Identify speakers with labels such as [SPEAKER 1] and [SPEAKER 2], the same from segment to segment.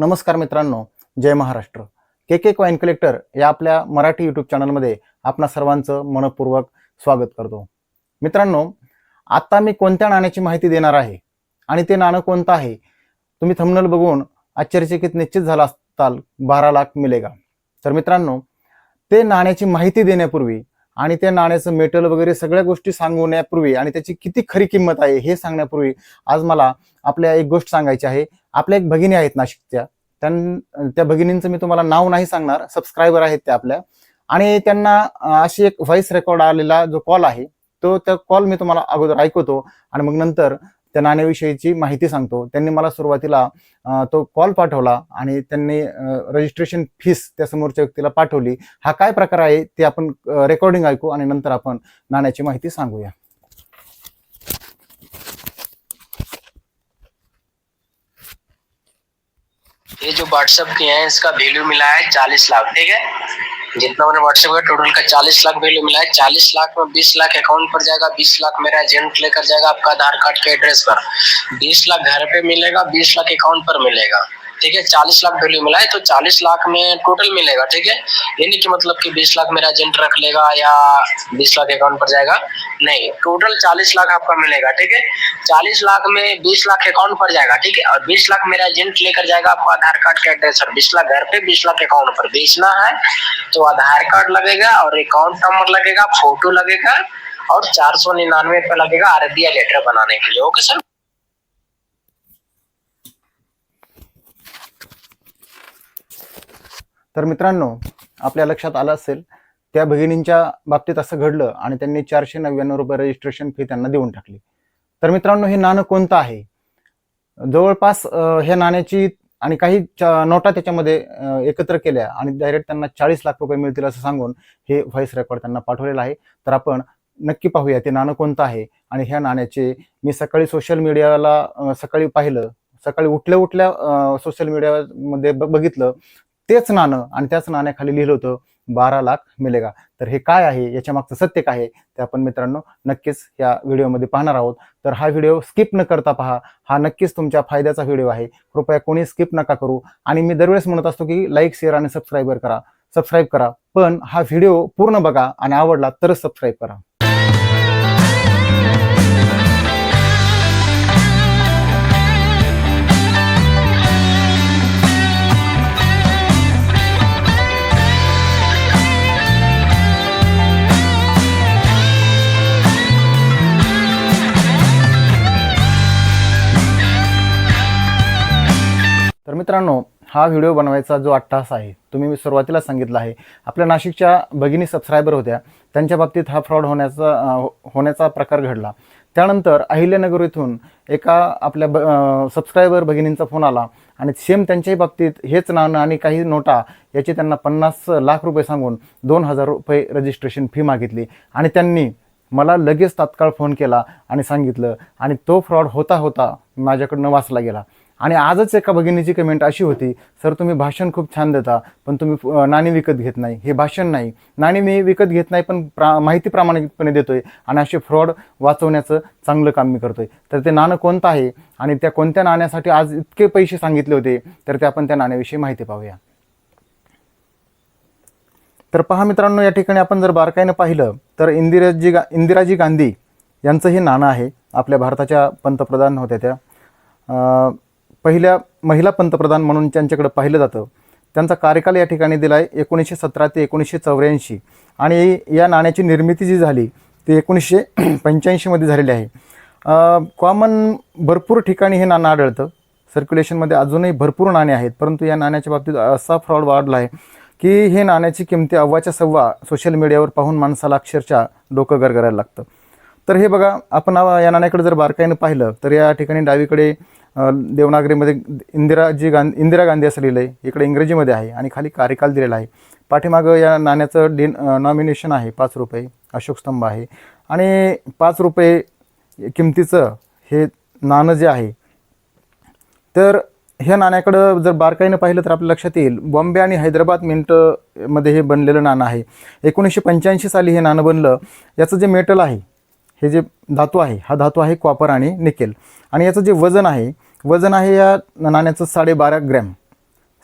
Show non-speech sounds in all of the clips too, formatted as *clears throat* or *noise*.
[SPEAKER 1] नमस्कार मित्रांनो जय Maharashtra. K K coin collector या आपल्या मराठी यूट्यूब चॅनलमध्ये आपणा सर्वांचं मनपूर्वक स्वागत करतो. मित्रांनो आता मी कोणत्या नाण्याची माहिती देणार आहे आणि ते नाणं कोणतं आहे तुम्ही थंबनेल बघून आश्चर्यचकित निश्चित झाला असताल बारा लाख मिलेगा. तर मित्रांनो ते नाण्याची माहिती देण्यापूर्वी आणि त्या नाण्याचं मेटल वगैरे सगळ्या गोष्टी सांगण्यापूर्वी आणि त्याची किती खरी किंमत आहे हे सांगण्यापूर्वी आज मला आपल्या एक गोष्ट सांगायची आहे. आपल्या एक भगिनी आहेत नाशिकच्या. त्यां त्या भगिनींचं मी तुम्हाला नाव नाही सांगणार. सबस्क्रायबर आहेत त्या आपल्या. आणि त्यांना अशी एक व्हॉइस रेकॉर्ड आलेला जो कॉल आहे तो त्या कॉल मी तुम्हाला अगोदर ऐकवतो आणि मग नंतर त्या नाण्याविषयीची माहिती सांगतो. त्यांनी मला सुरुवातीला तो कॉल पाठवला आणि त्यांनी रजिस्ट्रेशन फीस त्या समोरच्या व्यक्तीला पाठवली. हा काय प्रकार आहे ते आपण रेकॉर्डिंग ऐकू आणि नंतर आपण नाण्याची माहिती सांगूया.
[SPEAKER 2] ये जो व्हाट्सएप के हैं, इसका वैल्यू मिला है चालीस लाख, ठीक है? जितना मैंने व्हाट्सएप का टोटल का चालीस लाख वैल्यू मिला है। चालीस लाख में बीस लाख अकाउंट पर जाएगा, बीस लाख मेरा एजेंट लेकर जाएगा आपका आधार कार्ड के एड्रेस पर। बीस लाख घर पे मिलेगा, बीस लाख अकाउंट पर मिलेगा। ठीक है, चालीस लाख वैल्यू मिला है तो चालीस लाख में टोटल मिलेगा, ठीक है? ये नहीं कि मतलब कि बीस लाख मेरा एजेंट रख लेगा या बीस लाख अकाउंट पर जाएगा। नहीं टोटल चालीस लाख आपका मिलेगा, ठीक है? चालीस लाख में बीस लाख अकाउंट पर जाएगा, ठीक है? और बीस लाख मेरा एजेंट लेकर जाएगा, आपको आधार कार्ड के एड्रेस पर बीस लाख, घर पे बीस लाख अकाउंट पर बेचना है तो आधार कार्ड लगेगा और अकाउंट नंबर लगेगा फ़ोटो लगेगा और चार सौ निन्यानवे रुपये लगेगा आरबीआई लेटर बनाने के लिए। ओके सर
[SPEAKER 1] तर मित्रांनो आपल्या लक्षात आलं असेल त्या भगिनींच्या बाबतीत असं घडलं आणि त्यांनी चारशे नव्याण्णव रुपये रजिस्ट्रेशन फी त्यांना देऊन टाकली. तर मित्रांनो हे नाणं कोणतं आहे? जवळपास ह्या नाण्याची आणि काही नोटा त्याच्यामध्ये एकत्र केल्या आणि डायरेक्ट त्यांना चाळीस लाख रुपये मिळतील असं सांगून हे व्हॉइस रेकॉर्ड त्यांना पाठवलेलं आहे. तर आपण नक्की पाहूया ते नाणं कोणतं आहे आणि ह्या नाण्याचे मी सकाळी सोशल मीडियाला सकाळी पाहिलं. सकाळी उठल्या उठल्या सोशल मीडियामध्ये बघितलं. तेच नाणं आणि त्याच नाण्याखाली लिहिलं होतं बारा लाख मिलेगा. तर हे काय आहे? याच्या मागचं सत्य काय आहे? ते आपण मित्रांनो नक्कीच या व्हिडिओमध्ये पाहणार आहोत. तर हा व्हिडिओ स्किप न करता पहा. हा नक्कीच तुमच्या फायद्याचा व्हिडिओ आहे. कृपया कोणी स्किप नका करू. आणि मी दरवेळेस म्हणत असतो की लाईक शेअर आणि सबस्क्राईबर करा. सबस्क्राईब करा. पण हा व्हिडिओ पूर्ण बघा आणि आवडला तरच सबस्क्राईब करा. मित्रांनो हा व्हिडिओ बनवायचा जो अट्टास आहे तुम्ही मी सुरुवातीला सांगितलं आहे. आपल्या नाशिकच्या भगिनी सबस्क्रायबर होत्या. त्यांच्या बाबतीत हा फ्रॉड होण्याचा होण्याचा प्रकार घडला. त्यानंतर अहिल्यानगर येथून एका आपल्या ब सबस्क्रायबर भगिनींचा फोन आला आणि सेम त्यांच्याही बाबतीत हेच नाणं आणि काही नोटा याची त्यांना पन्नास लाख रुपये सांगून दोन हजार रुपये रजिस्ट्रेशन फी मागितली आणि त्यांनी मला लगेच तात्काळ फोन केला आणि सांगितलं आणि तो फ्रॉड होता होता माझ्याकडनं वाचला गेला. आणि आजच एका भगिनीची कमेंट अशी होती सर तुम्ही भाषण खूप छान देता पण तुम्ही नाणी विकत घेत नाही. हे भाषण नाही. नाणी मी विकत घेत नाही पण प्रा माहिती प्रामाणिकपणे देतोय आणि असे फ्रॉड वाचवण्याचं चांगलं काम मी करतोय. तर ते नाणं कोणतं आहे आणि त्या कोणत्या नाण्यासाठी आज इतके पैसे सांगितले होते तर ते आपण त्या नाण्याविषयी माहिती पाहूया. तर पहा मित्रांनो या ठिकाणी आपण जर बारकाईनं पाहिलं तर इंदिराजी गा इंदिराजी गांधी यांचं हे नाणं आहे. आपल्या भारताच्या पंतप्रधान होत्या त्या. पहिल्या महिला पंतप्रधान म्हणून त्यांच्याकडे पाहिलं जातं. त्यांचा कार्यकाल या ठिकाणी दिला आहे एकोणीसशे सतरा ते एकोणीसशे चौऱ्याऐंशी. आणि या नाण्याची निर्मिती जी झाली ती एकोणीसशे पंच्याऐंशीमध्ये झालेली आहे. कॉमन भरपूर ठिकाणी हे नाणं आढळतं. सर्क्युलेशनमध्ये अजूनही भरपूर नाणे आहेत परंतु या नाण्याच्या बाबतीत असा फ्रॉड वाढला आहे की हे नाण्याची किमती अव्वाच्या सव्वा सोशल मीडियावर पाहून माणसाला अक्षरशः डोकं गरगरायला लागतं. तर हे बघा आपण या नाण्याकडे जर बारकाईनं पाहिलं तर या ठिकाणी डावीकडे देवनागरीमध्ये इंदिराजी गांधी इंदिरा गांधी असं लिहिलं आहे इकडे इंग्रजीमध्ये आहे आणि खाली कार्यकाल दिलेला आहे. पाठीमागं या नाण्याचं डिन नॉमिनेशन आहे पाच रुपये अशोक स्तंभ आहे. आणि पाच रुपये किमतीचं हे नाणं जे आहे तर ह्या नाण्याकडं जर बारकाईनं पाहिलं तर आपल्या लक्षात येईल बॉम्बे आणि हैदराबाद मिंटमध्ये हे बनलेलं नाणं आहे. एकोणीसशे पंच्याऐंशी साली हे नाणं बनलं. याचं जे मेटल आहे हे जे धातू आहे हा धातू आहे कॉपर आणि निकेल. आणि याचं जे वजन आहे वजन आहे या नाण्याचं साडेबारा ग्रॅम.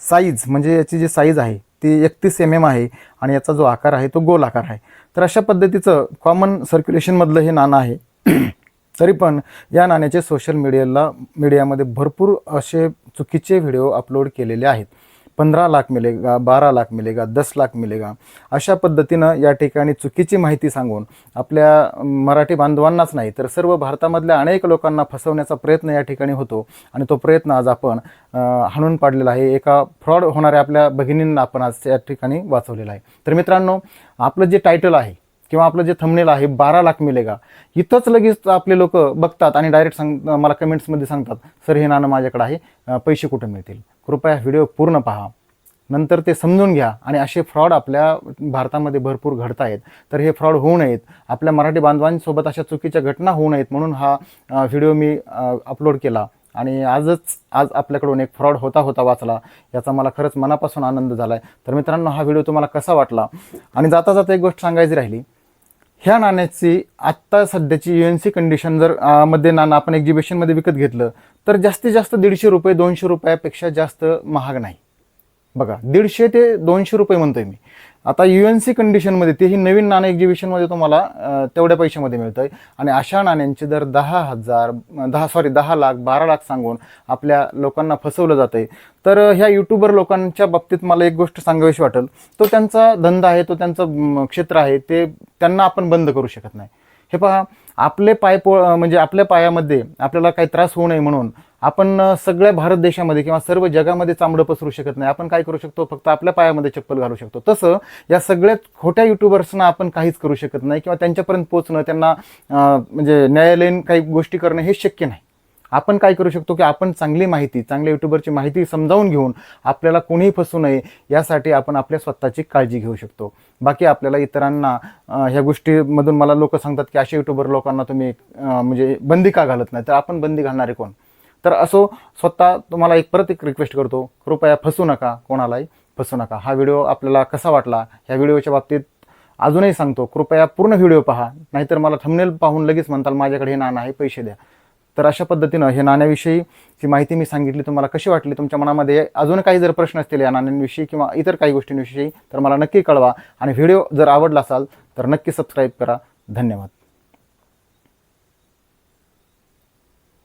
[SPEAKER 1] साईज म्हणजे याची जी साईज आहे ती एकतीस एम एम आहे आणि याचा जो आकार आहे तो गोल आकार आहे. तर अशा पद्धतीचं कॉमन सर्क्युलेशनमधलं हे नाणं आहे. *clears throat* तरी पण या नाण्याचे सोशल मीडियाला मीडियामध्ये भरपूर असे चुकीचे व्हिडिओ अपलोड केलेले आहेत. पंधरा लाख मिलेगा बारा लाख मिलेगा दस लाख मिलेगा. अशा पद्धतीनं या ठिकाणी चुकीची माहिती सांगून आपल्या मराठी बांधवांनाच नाही तर सर्व भारतामधल्या अनेक लोकांना फसवण्याचा प्रयत्न या ठिकाणी होतो. आणि तो प्रयत्न आज आपण हाणून पाडलेला आहे. एका फ्रॉड होणाऱ्या आपल्या भगिनींना आपण आज या ठिकाणी वाचवलेला आहे. तर मित्रांनो आपलं जे टायटल आहे किंवा आपलं जे थंबनेल आहे बारा लाख मिलेगा इथंच लगेच आपले लोक बघतात आणि डायरेक्ट सांग मला कमेंट्समध्ये सांगतात सर हे नाणं माझ्याकडे आहे पैसे कुठं मिळतील? कृपया व्हिडिओ पूर्ण पहा. नंतर ते समजून घ्या आणि असे फ्रॉड आपल्या भारतामध्ये भरपूर घडत आहेत तर हे फ्रॉड होऊ नयेत. आपल्या मराठी बांधवांसोबत अशा चुकीच्या घटना होऊ नयेत म्हणून हा व्हिडिओ मी अपलोड केला. आणि आजच आज आपल्याकडून एक फ्रॉड होता होता वाचला. याचा मला खरंच मनापासून आनंद झाला आहे तर मित्रांनो हा व्हिडिओ तुम्हाला कसा वाटला? आणि जाता जाता एक गोष्ट सांगायची राहिली. ह्या नाण्याची आत्ता सध्याची यू एन सी कंडिशन जर मध्ये नाणं आपण एक्झिबिशनमध्ये विकत घेतलं तर जास्तीत जास्त दीडशे रुपये दोनशे रुपयापेक्षा जास्त महाग नाही. बघा दीडशे ते दोनशे रुपये म्हणतोय मी. आता यू एन सी कंडिशनमध्ये तेही नवीन नाणं एक्झिबिशनमध्ये तुम्हाला तेवढ्या पैशामध्ये मिळतं आहे आणि अशा नाण्यांचे दर दहा हजार दहा सॉरी दहा लाख बारा लाख सांगून आपल्या लोकांना फसवलं जातं आहे तर ह्या युट्यूबर लोकांच्या बाबतीत मला एक गोष्ट सांगावीशी वाटेल. तो त्यांचा धंदा आहे तो त्यांचं क्षेत्र आहे ते त्यांना आपण बंद करू शकत नाही. हे पहा आपले पाय पो म्हणजे आपल्या पायामध्ये आपल्याला काही त्रास होऊ नये म्हणून आपण सगळ्या भारत देशामध्ये किंवा सर्व जगामध्ये चांबडं पसरू शकत नाही. आपण काय करू शकतो? फक्त आपल्या पायामध्ये चप्पल घालू शकतो. तसं या सगळ्या खोट्या युट्यूबर्सना आपण काहीच करू शकत नाही किंवा त्यांच्यापर्यंत पोहोचणं त्यांना म्हणजे न्यायालयीन काही गोष्टी करणं हे शक्य नाही. आपण काय करू शकतो की आपण चांगली माहिती चांगल्या युट्यूबरची माहिती समजावून घेऊन आपल्याला कोणीही फसू नये यासाठी आपण आपल्या स्वतःची काळजी घेऊ शकतो. बाकी आपल्याला इतरांना ह्या गोष्टीमधून मला लोक सांगतात की असे युट्यूबर लोकांना तुम्ही म्हणजे बंदी का घालत नाही? तर आपण बंदी घालणारे कोण? तर असो स्वतः तुम्हाला एक परत एक रिक्वेस्ट करतो. कृपया फसू नका कोणालाही फसू नका. हा व्हिडिओ आपल्याला कसा वाटला? ह्या व्हिडिओच्या बाबतीत अजूनही सांगतो. कृपया पूर्ण व्हिडिओ पहा. नाहीतर मला थंबनेल पाहून लगेच म्हणताल माझ्याकडे हे ना आहे पैसे द्या. तर अशा पद्धतीनं हे नाण्याविषयीची माहिती मी सांगितली तुम्हाला कशी वाटली तुमच्या मनामध्ये अजून काही जर प्रश्न असतील या नाण्यांविषयी किंवा इतर काही गोष्टींविषयी तर मला नक्की कळवा. आणि व्हिडिओ जर आवडला असाल तर नक्की सबस्क्राईब करा. धन्यवाद.